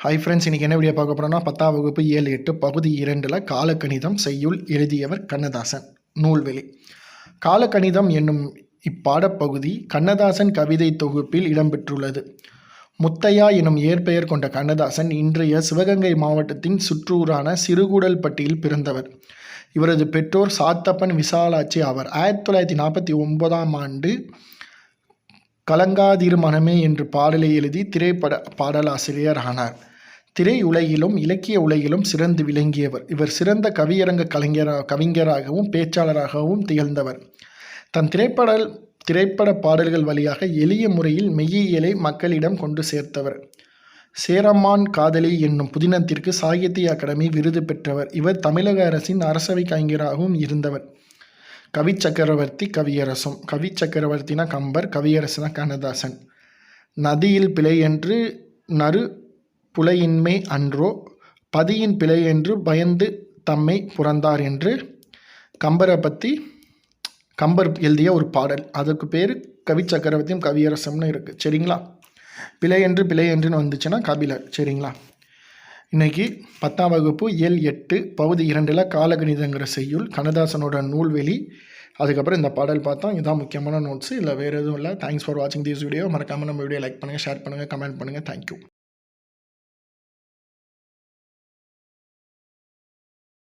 Hi friends இன்றைக்கி என்ன video பார்க்க போகிறோம்னா பத்தாம் வகுப்பு ஏழு எட்டு பகுதி இரண்டில் காலக்கணிதம் செய்யுள் எழுதியவர் கண்ணதாசன் நூல்வெளி. காலக்கணிதம் என்னும் இப்பாடப்பகுதி கண்ணதாசன் கவிதை தொகுப்பில் இடம்பெற்றுள்ளது. முத்தையா எனும் இயற்பெயர் கொண்ட கண்ணதாசன் இன்றைய சிவகங்கை மாவட்டத்தின் சுற்றூரான சிறுகூடல்பட்டியில் பிறந்தவர். இவரது பெற்றோர் சாத்தப்பன் விசாலாட்சி ஆவர். ஆயிரத்தி தொள்ளாயிரத்தி நாற்பத்தி ஒன்பதாம் ஆண்டு கலங்காதிரு மனமே என்று பாடலை எழுதி திரைப்பட பாடலாசிரியர் ஆனார். திரையுலகிலும் இலக்கிய உலகிலும் சிறந்து விளங்கியவர். இவர் சிறந்த கவியரங்க கலைஞரா கவிஞராகவும் பேச்சாளராகவும் திகழ்ந்தவர். தன் திரைப்பட திரைப்பட பாடல்கள் வழியாக எளிய முறையில் மெய்யியலை மக்களிடம் கொண்டு சேர்த்தவர். சேரம்மான் காதலி என்னும் புதினத்திற்கு சாகித்ய அகாடமி விருது பெற்றவர். இவர் தமிழக அரசின் அரசவை கலைஞராகவும் இருந்தவர். கவி சக்கரவர்த்தி கவியரசும். கவி சக்கரவர்த்தினா கம்பர் கவியரசுனா கண்ணதாசன். நதியில் பிழை என்று நறு புலையின்மை அன்றோ பதியின் பிழை என்று பயந்து தம்மை புறந்தார் என்று கம்பரை பற்றி கம்பர் எழுதிய ஒரு பாடல். அதுக்கு பேர் கவி சக்கரவர்த்தியும் கவியரசம்னு இருக்குது சரிங்களா? பிழை என்று பிழை என்றுன்னு வந்துச்சுன்னா கபிலர். சரிங்களா? இன்னைக்கு பத்தாம் வகுப்பு எல் எட்டு பகுதி இரண்டில் காலகணிதங்கிற செய்யுள் கண்ணதாசனோட நூல்வெளி. அதுக்கப்புறம் இந்த பாடல் பார்த்தோம் இதுதான் முக்கியமான நோட்ஸ் இல்லை வேறு எதுவும் இல்லை. தேங்க்ஸ் ஃபார் வாட்சிங் திஸ் வீடியோ மறக்காமல் நம்ம வீடியோ லைக் பண்ணுங்கள் ஷேர் பண்ணுங்கள் கமெண்ட் பண்ணுங்கள் தேங்க்யூ